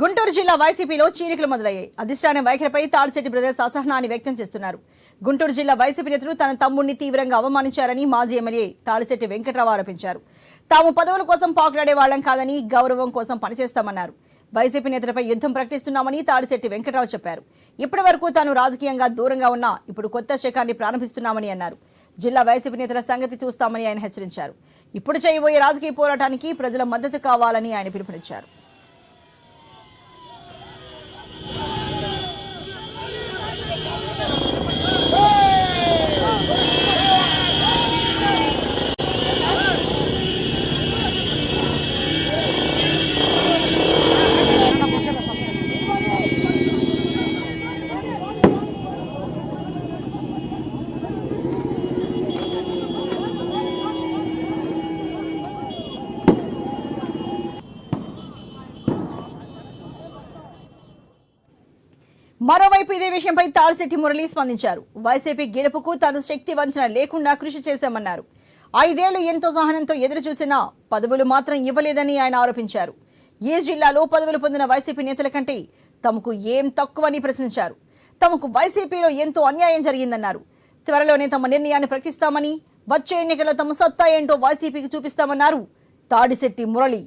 గుంటూరు జిల్లా వైసీపీలో చీలికలు మొదలయ్యాయి. అధిష్టాన వైఖరిపై తాడిశెట్టి బ్రదర్స్ అసహనాన్ని వ్యక్తం చేస్తున్నారు. గుంటూరు జిల్లా వైసీపీ నేతలు తన తమ్ముడిని తీవ్రంగా అవమానించారని మాజీ ఎమ్మెల్యే తాడిశెట్టి వెంకట్రావు ఆరోపించారు. తాము పదవుల కోసం పాకులాడే వాళ్ళం కాదని గౌరవం కోసం పనిచేస్తామన్నారు. వైసీపీ నేతలపై యుద్ధం ప్రకటిస్తున్నామని తాడిశెట్టి వెంకట్రావు చెప్పారు. ఇప్పటి వరకు తాను రాజకీయంగా దూరంగా ఉన్నా ఇప్పుడు కొత్త శకాన్ని ప్రారంభిస్తున్నామని అన్నారు. జిల్లా వైసీపీ నేతల సంగతి చూస్తామని ఆయన హెచ్చరించారు. ఇప్పుడు చేయబోయే రాజకీయ పోరాటానికి ప్రజల మద్దతు కావాలని ఆయన పిలుపునిచ్చారు మరోవైపు ఇదే విషయంపై తాడిశెట్టి మురళి స్పందించారు. వైసీపీ గెలుపుకు తాను శక్తి వంచన లేకుండా కృషి చేశామన్నారు. ఐదేళ్ళు ఎంతో సహనంతో ఎదురు చూసినా పదవులు మాత్రం ఇవ్వలేదని ఆయన ఆరోపించారు. ఏ జిల్లాలో పదవులు పొందిన వైసీపీ నేతల కంటే తమకు ఏం తక్కువని ప్రశ్నించారు. తమకు వైసీపీలో ఎంతో అన్యాయం జరిగిందన్నారు. త్వరలోనే తమ నిర్ణయాన్ని ప్రకటిస్తామని వచ్చే ఎన్నికల్లో తమ సత్తా ఏంటో వైసీపీకి చూపిస్తామన్నారు తాడిశెట్టి మురళి.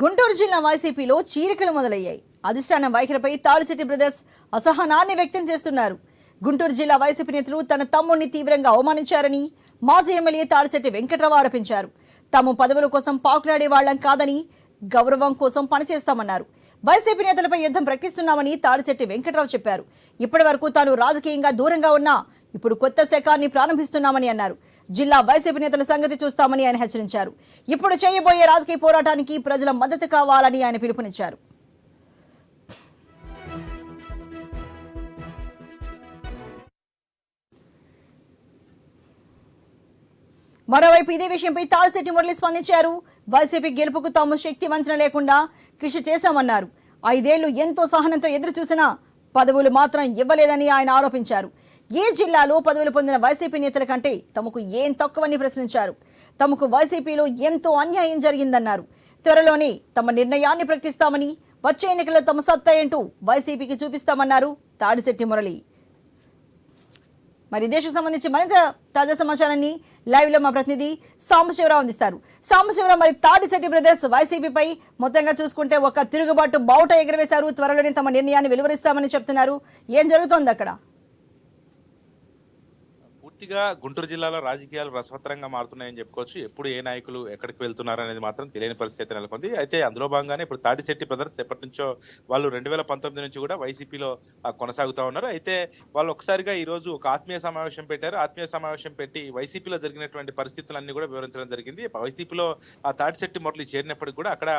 గుంటూరు జిల్లా వైసీపీలో చీలికలు మొదలయ్యాయి. అధిష్టానం వైఖరిపై తాడిశెట్టి బ్రదర్స్ అసహనాన్ని వ్యక్తం చేస్తున్నారు. గుంటూరు జిల్లా వైసీపీ నేతలు తన తమ్ముడిని తీవ్రంగా అవమానించారని మాజీ ఎమ్మెల్యే తాడిశెట్టి వెంకట్రావు ఆరోపించారు. తాము పదవుల కోసం పాకులాడే వాళ్ళం కాదని గౌరవం కోసం పనిచేస్తామన్నారు. వైసీపీ నేతలపై యుద్ధం ప్రకటిస్తున్నామని తాడిశెట్టి వెంకట్రావు చెప్పారు. ఇప్పటి వరకు తాను రాజకీయంగా దూరంగా ఉన్నా ఇప్పుడు కొత్త శకాన్ని ప్రారంభిస్తున్నామని అన్నారు. జిల్లా వైసీపీ నేతల సంగతి చూస్తామని ఆయన హెచ్చరించారు. ఇప్పుడు చేయబోయే రాజకీయ పోరాటానికి ప్రజల మద్దతు కావాలని ఆయన పిలుపునిచ్చారు. మరోవైపు ఇదే విషయంపై తాడిశెట్టి మురళి స్పందించారు. వైసీపీ గెలుపుకు తాము శక్తి వంచన లేకుండా కృషి చేశామన్నారు. ఐదేళ్ళు ఎంతో సహనంతో ఎదురు చూసినా పదవులు మాత్రం ఇవ్వలేదని ఆయన ఆరోపించారు. ఏ జిల్లాలో పదవులు పొందిన వైసీపీ నేతల కంటే తమకు ఏం తక్కువని ప్రశ్నించారు? తమకు వైసీపీలో ఎంతో అన్యాయం జరిగిందన్నారు. త్వరలోనే తమ నిర్ణయాన్ని ప్రకటిస్తామని వచ్చే ఎన్నికల్లో తమ సత్తా ఏంటూ వైసీపీకి చూపిస్తామన్నారు తాడిశెట్టి మురళి. మరి దేశం సంబంధించి మరింత తాజా సమాచారాన్ని లైవ్లో మా ప్రతినిధి సాంబశివరావు అందిస్తారు. సాంబశివరావు మరి తాడిశెట్టి బ్రదర్స్ వైసీపీపై మొత్తంగా చూసుకుంటే ఒక తిరుగుబాటు బావుట ఎగరవేశారు. త్వరలోనే తమ నిర్ణయాన్ని వెలువరిస్తామని చెప్తున్నారు. ఏం జరుగుతోంది అక్కడ? పూర్తిగా గుంటూరు జిల్లాలో రాజకీయాలు రసవత్తరంగా మారుతున్నాయని చెప్పుకోవచ్చు. ఎప్పుడు ఏ నాయకులు ఎక్కడికి వెళ్తున్నారు అనేది మాత్రం తెలియని పరిస్థితి నెలకొంది. అయితే అందులో భాగంగానే ఇప్పుడు తాటిశెట్టి బ్రదర్స్ ఎప్పటి నుంచో వాళ్ళు రెండు వేల పంతొమ్మిది నుంచి కూడా వైసీపీలో కొనసాగుతా ఉన్నారు. అయితే వాళ్ళు ఒకసారిగా ఈ రోజు ఒక ఆత్మీయ సమావేశం పెట్టారు. ఆత్మీయ సమావేశం పెట్టి వైసీపీలో జరిగినటువంటి పరిస్థితులన్నీ కూడా వివరించడం జరిగింది. వైసీపీలో ఆ తాటిశెట్టి మొదలు చేరినప్పటికీ కూడా అక్కడ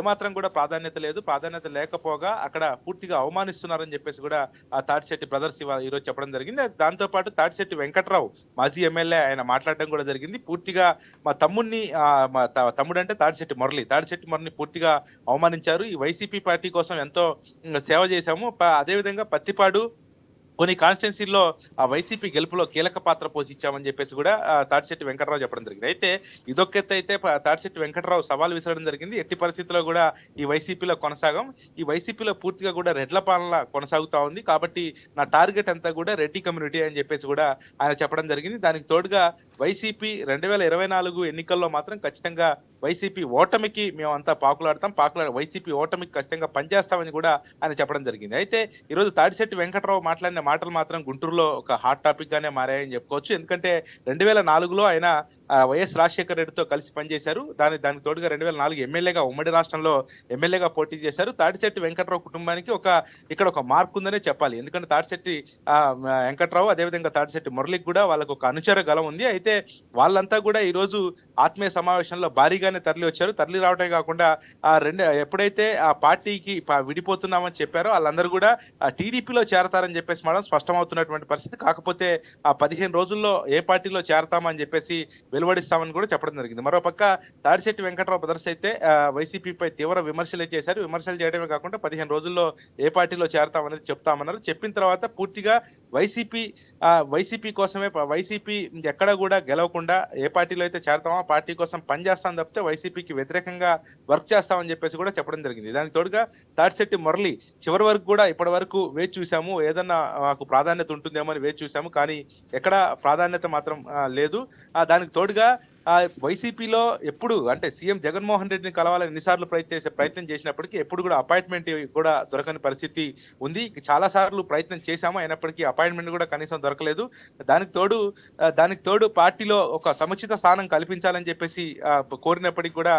ఏమాత్రం కూడా ప్రాధాన్యత లేదు. ప్రాధాన్యత లేకపోగా అక్కడ పూర్తిగా అవమానిస్తున్నారని చెప్పేసి కూడా ఆ తాటిశెట్టి బ్రదర్స్ ఈరోజు ఈ రోజు చెప్పడం జరిగింది. దాంతో పాటు తాటిశెట్టి వెంకట్రావు మాజీ ఎమ్మెల్యే ఆయన మాట్లాడడం కూడా జరిగింది. పూర్తిగా మా తమ్ముడిని ఆ, మా త- తమ్ముడు అంటే తాడిశెట్టి మురళి. తాడిశెట్టి మురళిని పూర్తిగా అవమానించారు. ఈ వైసీపీ పార్టీ కోసం ఎంతో సేవ చేశాము. ప- అదేవిధంగా పత్తిపాడు కొన్ని కాన్స్టిట్యున్సీల్లో ఆ వైసీపీ గెలుపులో కీలక పాత్ర పోషించామని చెప్పేసి కూడా ఆ, తాడిశెట్టి వెంకటరావు చెప్పడం జరిగింది. అయితే ఇదొక్కెత్త అయితే తాడిశెట్టి వెంకటరావు సవాల్ విసరడం జరిగింది. ఎట్టి పరిస్థితుల్లో కూడా ఈ వైసీపీలో కొనసాగం. ఈ వైసీపీలో పూర్తిగా కూడా రెడ్ల పాలన కొనసాగుతా ఉంది. కాబట్టి నా టార్గెట్ అంతా కూడా రెడ్డి కమ్యూనిటీ అని చెప్పేసి కూడా ఆయన చెప్పడం జరిగింది. దానికి తోడుగా వైసీపీ రెండు వేల ఇరవై నాలుగు ఎన్నికల్లో మాత్రం ఖచ్చితంగా వైసీపీ ఓటమికి మేమంతా పాకులాడతాం పాకులా వైసీపీ ఓటమికి ఖచ్చితంగా పనిచేస్తామని కూడా ఆయన చెప్పడం జరిగింది. అయితే ఈరోజు తాడిశెట్టి వెంకటరావు మాట్లాడిన మాటలు మాత్రం గుంటూరులో ఒక హాట్ టాపిక్ గానే మారాయని చెప్పుకోవచ్చు. ఎందుకంటే రెండు వేల నాలుగులో ఆయన వైఎస్ రాజశేఖర రెడ్డితో కలిసి పనిచేశారు. దాని దానికి తోడుగా రెండు వేల నాలుగు ఎమ్మెల్యేగా ఉమ్మడి రాష్ట్రంలో ఎమ్మెల్యేగా పోటీ చేశారు. తాడిశెట్టి వెంకటరావు కుటుంబానికి ఒక ఇక్కడ ఒక మార్క్ ఉందనే చెప్పాలి. ఎందుకంటే తాడిశెట్టి వెంకట్రావు అదేవిధంగా తాడిశెట్టి మురళికి కూడా వాళ్ళకు ఒక అనుచర గలం ఉంది. అయితే వాళ్ళంతా కూడా ఈ రోజు ఆత్మీయ సమావేశంలో భారీగా భారీగానే తరలి వచ్చారు. తరలి రావటమే కాకుండా ఆ రెండు ఎప్పుడైతే ఆ పార్టీకి విడిపోతున్నామని చెప్పారో వాళ్ళందరూ కూడా టీడీపీలో చేరతారని చెప్పేసి మేడం స్పష్టమవుతున్నటువంటి పరిస్థితి. కాకపోతే ఆ పదిహేను రోజుల్లో ఏ పార్టీలో చేరతామని చెప్పేసి వెలువడిస్తామని కూడా చెప్పడం జరిగింది. మరోపక్క తాడిశెట్టి వెంకటరావు బ్రదర్స్ అయితే వైసీపీపై తీవ్ర విమర్శలు చేశారు. విమర్శలు చేయడమే కాకుండా పదిహేను రోజుల్లో ఏ పార్టీలో చేరతామనేది చెప్తామన్నారు. చెప్పిన తర్వాత పూర్తిగా వైసీపీ వైసీపీ కోసమే వైసీపీ ఎక్కడ కూడా గెలవకుండా ఏ పార్టీలో అయితే చేరతామో ఆ పార్టీ కోసం పనిచేస్తాం తప్పితే వైసీపీకి వ్యతిరేకంగా వర్క్ చేస్తామని చెప్పేసి కూడా చెప్పడం జరిగింది. దానికి తోడుగా తాడిశెట్టి మురళి చివరి వరకు కూడా ఇప్పటి వరకు వేచి చూసాము ఏదన్నా మాకు ప్రాధాన్యత ఉంటుందేమో అని వేచి చూసాము కానీ ఎక్కడ ప్రాధాన్యత మాత్రం లేదు. ఆ, దానికి తోడుగా వైసీపీలో ఎప్పుడు అంటే సీఎం జగన్మోహన్ రెడ్డిని కలవాలని ఎన్నిసార్లు ప్రయత్నం చేసే ప్రయత్నం చేసినప్పటికీ ఎప్పుడు కూడా అపాయింట్మెంట్ కూడా దొరకని పరిస్థితి ఉంది. చాలా సార్లు ప్రయత్నం చేశాము అయినప్పటికీ అపాయింట్మెంట్ కూడా కనీసం దొరకలేదు. దానికి తోడు దానికి తోడు పార్టీలో ఒక సముచిత స్థానం కల్పించాలని చెప్పేసి కోరినప్పటికీ కూడా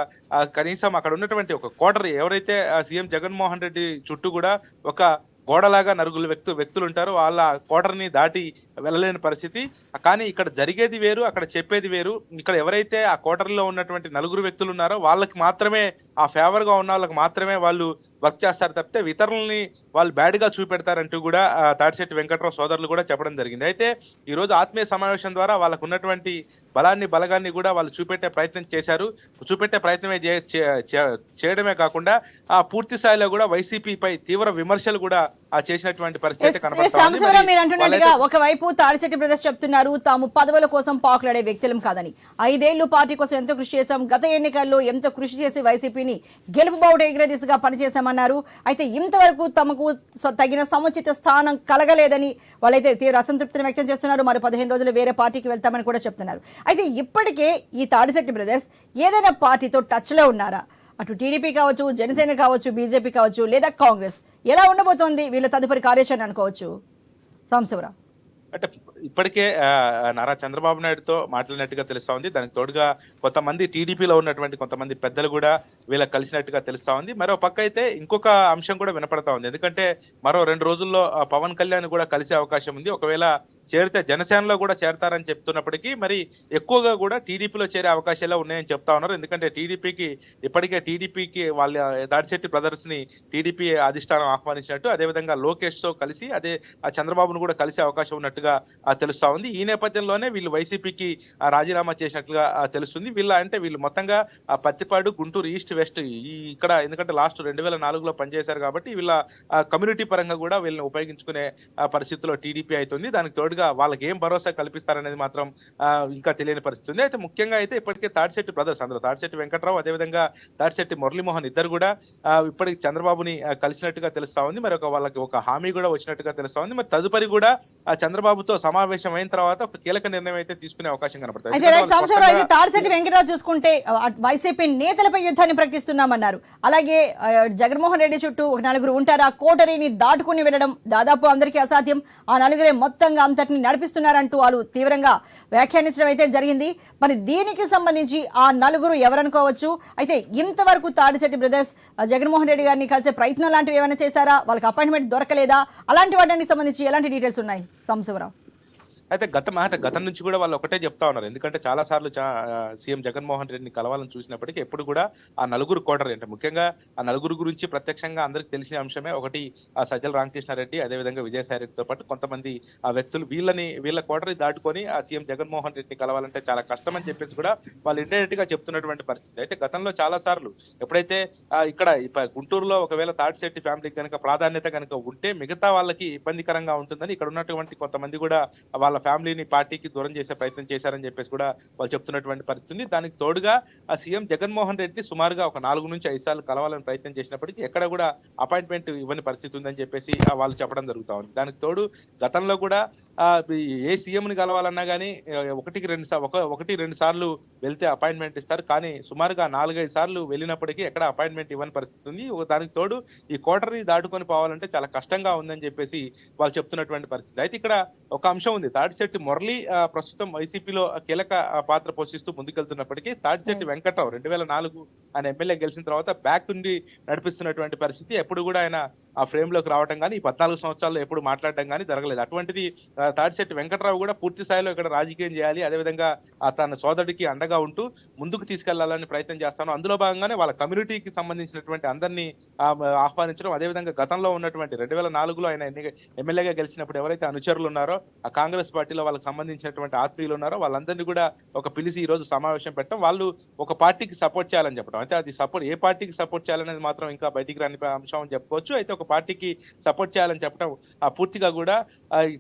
కనీసం అక్కడ ఉన్నటువంటి ఒక కోటర్ ఎవరైతే సీఎం జగన్మోహన్ రెడ్డి చుట్టూ కూడా ఒక గోడలాగా నరుగులు వ్యక్తులు వ్యక్తులు ఉంటారు వాళ్ళ కోటర్ని దాటి వెళ్ళలేని పరిస్థితి. కానీ ఇక్కడ జరిగేది వేరు అక్కడ చెప్పేది వేరు. ఇక్కడ ఎవరైతే ఆ కోటర్లో ఉన్నటువంటి నలుగురు వ్యక్తులు ఉన్నారో వాళ్ళకి మాత్రమే ఆ ఫేవర్గా ఉన్న వాళ్ళకి మాత్రమే వాళ్ళు వర్క్ చేస్తారు తప్పితే ఇతరులని వాళ్ళు బ్యాడ్గా చూపెడతారంటూ కూడా ఆ, తాటిశెట్టి వెంకట్రావు సోదరులు కూడా చెప్పడం జరిగింది. అయితే ఈరోజు ఆత్మీయ సమావేశం ద్వారా వాళ్ళకు ఉన్నటువంటి బలాన్ని బలగాన్ని కూడా వాళ్ళు చూపెట్టే ప్రయత్నం చేశారు. చూపెట్టే ప్రయత్నమే చే- చే- చే- చేయడమే కాకుండా ఆ పూర్తి స్థాయిలో కూడా వైసీపీపై తీవ్ర విమర్శలు కూడా ఆ చేసినటువంటి పరిస్థితి మరి అంటున్నట్టుగా ఒకవైపు తాడిచెట్టి బ్రదర్స్ చెప్తున్నారు తాము పదవుల కోసం పాకులాడే వ్యక్తులం కాదని. ఐదేళ్ళు పార్టీ కోసం ఎంతో కృషి చేశాం గత ఎన్నికల్లో ఎంతో కృషి చేసి వైసీపీని గెలుపు బావుట ఎగిరే దిశగా పనిచేశామన్నారు. అయితే ఇంతవరకు తమకు తగిన సముచిత స్థానం కలగలేదని వాళ్ళైతే తీవ్ర అసంతృప్తిని వ్యక్తం చేస్తున్నారు. మరి పదిహేను రోజులు వేరే పార్టీకి వెళ్తామని కూడా చెప్తున్నారు. అయితే ఇప్పటికే ఈ తాడిశెట్టి బ్రదర్స్ ఏదైనా పార్టీతో టచ్లో ఉన్నారా? అటు టీడీపీ కావచ్చు జనసేన కావచ్చు బీజేపీ కావచ్చు లేదా కాంగ్రెస్. ఎలా ఉండబోతోంది వీళ్ళ తదుపరి కార్యాచరణ అనుకోవచ్చు? సాంశివరావు అంటే ఇప్పటికే నారా చంద్రబాబు నాయుడుతో మాట్లాడినట్టుగా తెలుస్తా ఉంది. దానికి తోడుగా కొంతమంది టీడీపీలో ఉన్నటువంటి కొంతమంది పెద్దలు కూడా వీళ్ళకి కలిసినట్టుగా తెలుస్తా ఉంది. మరో పక్క అయితే ఇంకొక అంశం కూడా వినపడతా ఉంది. ఎందుకంటే మరో రెండు రోజుల్లో పవన్ కళ్యాణ్ కూడా కలిసే అవకాశం ఉంది. ఒకవేళ చేరితే జనసేనలో కూడా చేరతారని చెప్తున్నప్పటికీ మరి ఎక్కువగా కూడా టీడీపీలో చేరే అవకాశాలు ఉన్నాయని చెప్తా ఉన్నారు. ఎందుకంటే టీడీపీకి ఇప్పటికే టీడీపీకి వాళ్ళ దాడిశెట్టి బ్రదర్స్ని టీడీపీ అధిష్టానం ఆహ్వానించినట్టు అదేవిధంగా లోకేష్తో కలిసి అదే ఆ చంద్రబాబును కూడా కలిసే అవకాశం ఉన్నట్టుగా తెలుస్తా ఉంది. ఈ నేపథ్యంలోనే వీళ్ళు వైసీపీకి రాజీనామా చేసినట్లుగా తెలుస్తుంది. వీళ్ళ అంటే వీళ్ళు మొత్తంగా పత్తిపాడు గుంటూరు ఈస్ట్ వెస్ట్ ఈ ఇక్కడ ఎందుకంటే లాస్ట్ రెండు వేల నాలుగులో పనిచేశారు కాబట్టి వీళ్ళ ఆ, కమ్యూనిటీ పరంగా కూడా వీళ్ళని ఉపయోగించుకునే పరిస్థితిలో టీడీపీ అవుతుంది దానికి తోడుగా వాళ్ళకి ఏం భరోసా కల్పిస్తారనేది మాత్రం ఇంకా తెలియని పరిస్థితి ఉంది. అయితే ముఖ్యంగా అయితే ఇప్పటికే తాడిశెట్టి బ్రదర్స్ అందులో తాడిశెట్టి వెంకట్రావు అదేవిధంగా తాడిశెట్టి మురళీమోహన్ ఇద్దరు కూడా ఇప్పటికి చంద్రబాబుని కలిసినట్టుగా తెలుస్తా ఉంది. మరి ఒక వాళ్ళకి ఒక హామీ కూడా వచ్చినట్టుగా తెలుస్తా ఉంది. మరి తదుపరి కూడా చంద్రబాబుతో సమావేశం అయిన తర్వాత ఒక కీలక నిర్ణయం అయితే తీసుకునే అవకాశం కనబడుతుంది. తాడిశెట్టి వెంకటరావు చూసుకుంటే వైసీపీ నేతలపై యుద్ధాన్ని ప్రకటిస్తున్నామన్నారు. అలాగే జగన్మోహన్ రెడ్డి చుట్టూ ఒక నలుగురు ఉంటారు. ఆ కోటరీని దాటుకుని వెళ్ళడం దాదాపు అందరికీ అసాధ్యం. ఆ నలుగురే మొత్తంగా అంతటిని నడిపిస్తున్నారంటూ వాళ్ళు తీవ్రంగా వ్యాఖ్యానించడం అయితే జరిగింది. మరి దీనికి సంబంధించి ఆ నలుగురు ఎవరనుకోవచ్చు? అయితే ఇంతవరకు తాడిశెట్టి బ్రదర్స్ జగన్మోహన్ రెడ్డి గారిని కలిసే ప్రయత్నం లాంటివి ఏమైనా చేశారా? వాళ్ళకి అపాయింట్మెంట్ దొరకలేదా? అలాంటి వాటికి సంబంధించి ఎలాంటి డీటెయిల్స్ ఉన్నాయి? సంశివరావు అయితే గతం అంటే గతం నుంచి కూడా వాళ్ళు ఒకటే చెప్తా ఉన్నారు. ఎందుకంటే చాలా సార్లు సీఎం జగన్మోహన్ రెడ్డిని కలవాలని చూసినప్పటికీ ఎప్పుడు కూడా ఆ నలుగురు కోటర్ అంటే ముఖ్యంగా ఆ నలుగురు గురించి ప్రత్యక్షంగా అందరికి తెలిసిన అంశమే ఒకటి ఆ సజ్జల రామకృష్ణారెడ్డి అదేవిధంగా విజయసాయి రెడ్డితో పాటు కొంతమంది ఆ వ్యక్తులు వీళ్ళని వీళ్ళ కోటరి దాటుకొని ఆ సీఎం జగన్మోహన్ రెడ్డిని కలవాలంటే చాలా కష్టం అని చెప్పేసి కూడా వాళ్ళు ఇండైరెక్ట్గా చెప్తున్నటువంటి పరిస్థితి. అయితే గతంలో చాలా సార్లు ఎప్పుడైతే ఇక్కడ గుంటూరులో ఒకవేళ తాటిశెట్టి ఫ్యామిలీకి కనుక ప్రాధాన్యత కనుక ఉంటే మిగతా వాళ్ళకి ఇబ్బందికరంగా ఉంటుందని ఇక్కడ ఉన్నటువంటి కొంతమంది కూడా వాళ్ళ ఫ్యామిలీని పార్టీకి దూరం చేసే ప్రయత్నం చేశారని చెప్పేసి కూడా వాళ్ళు చెప్తున్నటువంటి పరిస్థితి ఉంది దానికి తోడుగా ఆ సీఎం జగన్మోహన్ రెడ్డి సుమారుగా ఒక నాలుగు నుంచి ఐదు సార్లు కలవాలని ప్రయత్నం చేసినప్పటికీ ఎక్కడ కూడా అపాయింట్మెంట్ ఇవ్వని పరిస్థితి ఉందని చెప్పేసి వాళ్ళు చెప్పడం జరుగుతా ఉంది. దానికి తోడు గతంలో కూడా ఏ సీఎం ని కలవాలన్నా కానీ ఒకటికి రెండు ఒక ఒకటి రెండు సార్లు వెళ్తే అపాయింట్మెంట్ ఇస్తారు. కానీ సుమారుగా నాలుగైదు సార్లు వెళ్ళినప్పటికీ ఎక్కడ అపాయింట్మెంట్ ఇవ్వని పరిస్థితి ఉంది. దానికి తోడు ఈ కోటరీ దాటుకొని పోవాలంటే చాలా కష్టంగా ఉందని చెప్పేసి వాళ్ళు చెప్తున్నటువంటి పరిస్థితి. అయితే ఇక్కడ ఒక అంశం ఉంది. తాడిశెట్టి మురళి ప్రస్తుతం వైసీపీలో కీలక పాత్ర పోషిస్తూ ముందుకెళ్తున్నప్పటికీ తాడిశెట్టి వెంకట్రావు రెండు వేల నాలుగు ఆయన ఎమ్మెల్యే గెలిచిన తర్వాత బ్యాక్ నుండి నడిపిస్తున్నటువంటి పరిస్థితి. ఎప్పుడు కూడా ఆయన ఆ ఫ్రేమ్లోకి రావడం కానీ ఈ పద్నాలుగు సంవత్సరాల్లో ఎప్పుడు మాట్లాడడం కానీ జరగలేదు. అటువంటిది ఆ, తాడిశెట్టి వెంకట్రావు కూడా పూర్తి స్థాయిలో ఇక్కడ రాజకీయం చేయాలి. అదేవిధంగా ఆ తన సోదరుడికి అండగా ఉంటూ ముందుకు తీసుకెళ్ళాలని ప్రయత్నం చేస్తాను. అందులో భాగంగానే వాళ్ళ కమ్యూనిటీకి సంబంధించినటువంటి అందరినీ ఆహ్వానించడం అదేవిధంగా గతంలో ఉన్నటువంటి రెండు వేల నాలుగులో ఆయన ఎమ్మెల్యేగా గెలిచినప్పుడు ఎవరైతే అనుచరులు ఉన్నారో ఆ కాంగ్రెస్ పార్టీలో వాళ్ళకి సంబంధించినటువంటి ఆత్మీయులు ఉన్నారో వాళ్ళందరినీ కూడా ఒక పిలిచి ఈ రోజు సమావేశం పెట్టడం వాళ్ళు ఒక పార్టీకి సపోర్ట్ చేయాలని చెప్పడం. అయితే అది సపోర్ట్ ఏ పార్టీకి సపోర్ట్ చేయాలనేది మాత్రం ఇంకా బయటికి రాని అంశం అని చెప్పుకోవచ్చు. అయితే ఒక పార్టీకి సపోర్ట్ చేయాలని చెప్పడం ఆ పూర్తిగా కూడా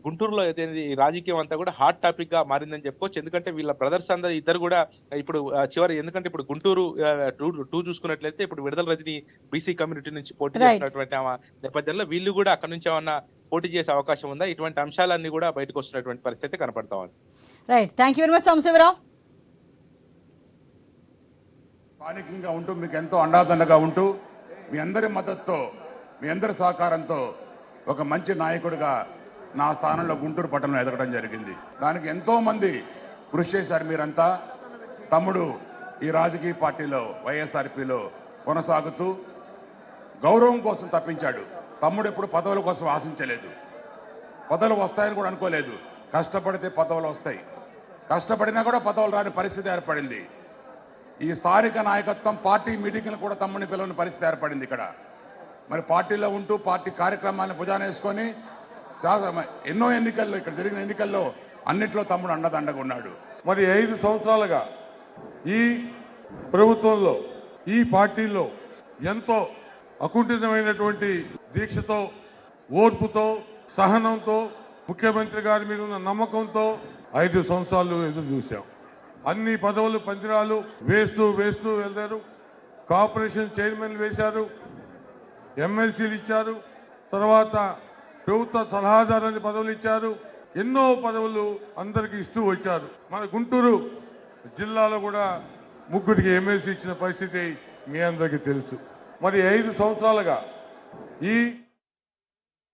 గుంటూరులో అయితే ఈ రాజకీయం అంతా కూడా హాట్ టాపిక్గా మారిందని చెప్పుకోవచ్చు. ఎందుకంటే వీళ్ళ బ్రదర్స్ అందరు ఇద్దరు కూడా ఇప్పుడు చివరి ఎందుకంటే ఇప్పుడు గుంటూరు టూ టూ చూసుకున్నట్లయితే ఇప్పుడు విడుదల రజని బీసీ కమ్యూనిటీ నుంచి పోటీ. చేస్తున్నటువంటి నేపథ్యంలో వీళ్ళు కూడా అక్కడ నుంచి ఏమన్నా పోటీ చేసే అవకాశం ఉందా? ఇటువంటి అంశాలన్నీ కూడా బయటకు వస్తున్నటువంటి పరిస్థితి కనపడతా ఉంది. Right thank you very much Sambasivarao స్థానికంగా ఉంటూ మీకు ఎంతో అండాదండగా ఉంటూ మీ అందరి మద్దతుతో మీ అందరి సహకారంతో ఒక మంచి నాయకుడిగా నా స్థానంలో గుంటూరు పట్టణంలో ఎదగడం జరిగింది. దానికి ఎంతో మంది కృషి చేశారు మీరంతా. తమ్ముడు ఈ రాజకీయ పార్టీలో వైఎస్ఆర్పిలో కొనసాగుతూ గౌరవం కోసం తప్పించాడు. తమ్ముడు ఎప్పుడు పదవుల కోసం ఆశించలేదు. పదవులు వస్తాయని కూడా అనుకోలేదు. కష్టపడితే పదవులు వస్తాయి. కష్టపడినా కూడా పదవులు రాని పరిస్థితి ఏర్పడింది. ఈ స్థానిక నాయకత్వం పార్టీ మీటింగ్లు కూడా తమ్ముని పిలవని పరిస్థితి ఏర్పడింది ఇక్కడ. మరి పార్టీలో ఉంటూ పార్టీ కార్యక్రమాలను భుజాన వేసుకొని ఎన్నో ఎన్నికల్లో ఇక్కడ జరిగిన ఎన్నికల్లో అన్నిట్లో తమ్ముడు అండదండగా ఉన్నాడు. మరి ఐదు సంవత్సరాలుగా ఈ ప్రభుత్వంలో ఈ పార్టీలో ఎంతో అకుంఠితమైనటువంటి దీక్షతో ఓర్పుతో సహనంతో ముఖ్యమంత్రి గారి మీద ఉన్న నమ్మకంతో ఐదు సంవత్సరాలు ఎదురు చూశాం. అన్ని పదవులు పందిరాలు వేస్తూ వేస్తూ వెళ్తారు కార్పొరేషన్ చైర్మన్ వేశారు. ఎమ్మెల్సీలు ఇచ్చారు. తర్వాత ప్రభుత్వ సలహాదారుని పదవులు ఇచ్చారు. ఎన్నో పదవులు అందరికి ఇస్తూ వచ్చారు. మన గుంటూరు జిల్లాలో కూడా ముగ్గురికి ఎమ్మెల్సీ ఇచ్చిన పరిస్థితి మీ అందరికీ తెలుసు. మరి ఐదు సంవత్సరాలుగా ఈ